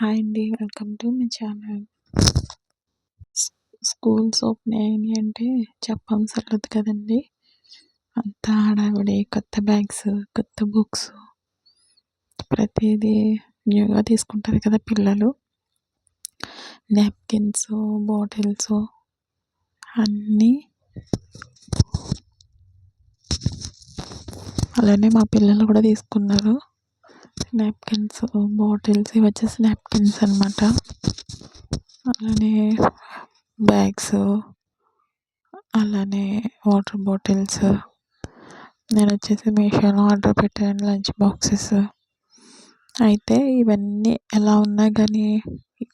Hi అండి. Welcome to my channel. Schools open అయ్యాయి అంటే చెప్పవసరలేదు కదండి. అంతా హడావిడి కొత్త బ్యాగ్స్ కొత్త బుక్స్. ప్రతిదీ న్యూగా తీసుకుంటారు కదా పిల్లలు. నాప్కిన్స్ బాటిల్స్ అన్నీ అలానే మా పిల్లలు కూడా తీసుకున్నారు. నాప్కిన్స్ బాటిల్స్ uh, ఇవి వచ్చేసి నాప్కిన్స్ అనమాట అలానే బ్యాగ్స్ అలానే వాటర్ బాటిల్స్ నేను వచ్చేసి మీషోలో ఆర్డర్ పెట్టాను లంచ్ బాక్సెస్ అయితే ఇవన్నీ ఎలా ఉన్నా కానీ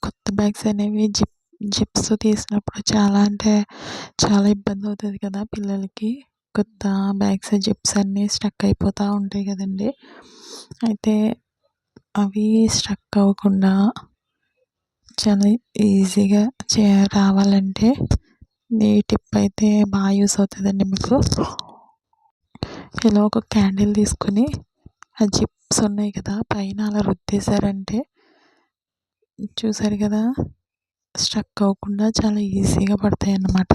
కొత్త బ్యాగ్స్ అనేవి జిప్ జిప్స్ తీసినప్పుడు చాలా అంటే చాలా ఇబ్బంది అవుతుంది కదా పిల్లలకి. కొత్త బ్యాగ్స్ జిప్స్ అన్నీ స్టక్ అయిపోతూ ఉంటాయి కదండి. అయితే అవి స్ట్రక్ అవ్వకుండా చాలా ఈజీగా చే రావాలంటే ఈ టిప్ అయితే బాగా యూస్ అవుతుందండి మీకు. ఇలా ఒక క్యాండిల్ తీసుకొని ఆ జిప్స్ ఉన్నాయి కదా పైన అలా రుద్దేశారంటే చూసారు కదా స్ట్రక్ అవ్వకుండా చాలా ఈజీగా పడతాయి అన్నమాట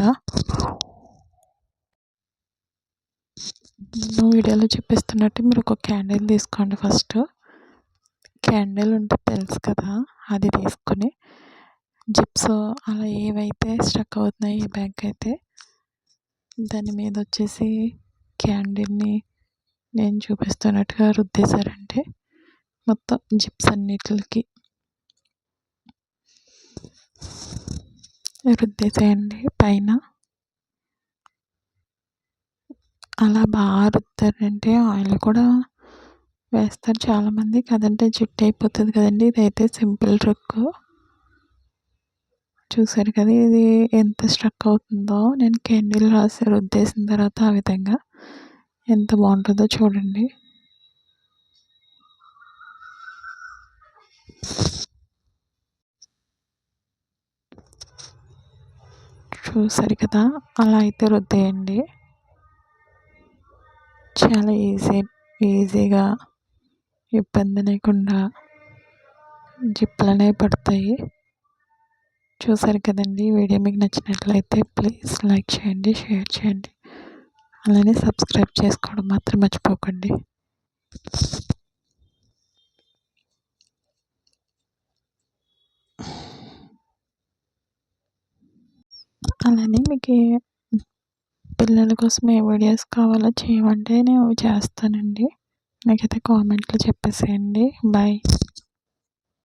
వీడియోలో చూపిస్తున్నట్టు మీరు ఒక క్యాండిల్ తీసుకోండి ఫస్ట్. క్యాండిల్ ఉంటుంది తెలుసు కదా అది తీసుకుని జిప్స్ అలా ఏవైతే స్ట్రక్ అవుతున్నాయి ఈ బ్యాగ్ అయితే దాని మీద వచ్చేసి క్యాండిల్ని నేను చూపిస్తున్నట్టుగా రుద్దేశారంటే మొత్తం జిప్స్ అన్నిటికి రుద్దేసేయండి. పైన అలా బాగా రుద్దారంటే ఆయిల్ కూడా వేస్తారు చాలామంది. కదంటే జుట్టు అయిపోతుంది కదండి. ఇదైతే సింపుల్ ట్రిక్. చూసారు కదా ఇది ఎంత స్ట్రక్ అవుతుందో. నేను క్యాండిల్ రాసి రుద్దేసిన తర్వాత ఆ విధంగా ఎంత బాగుంటుందో చూడండి. చూసారు కదా? అలా అయితే రుద్దేయండి. చాలా ఈజీ ఈజీగా ఇబ్బంది లేకుండా జిప్పులు అనేవి పడతాయి. చూసారు కదండి వీడియో మీకు నచ్చినట్లయితే ప్లీజ్ లైక్ చేయండి షేర్ చేయండి. అలానే సబ్స్క్రైబ్ చేసుకోవడం మాత్రం మర్చిపోకండి. అలానే మీకు పిల్లల కోసం ఏ వీడియోస్ కావాలో చేయమంటే నేను చేస్తానండి. నాకైతే కామెంట్లో చెప్పేసేయండి. బాయ్.